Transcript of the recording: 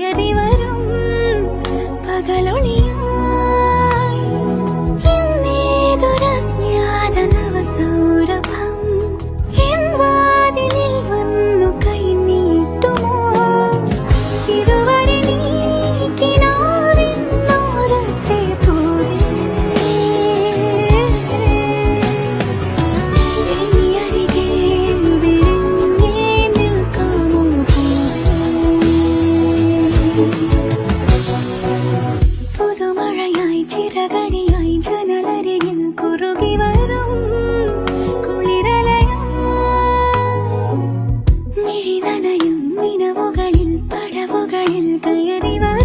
കയറി വരും പകലൊളിയായി. പുതുമഴയായി ചിറകടിയായി ജനലരികിൽ കുറുകി വരും കുളിരലയും. മിഴിനനയും നിലവുകളിൽ പടവുകളിൽ കയറി വരും.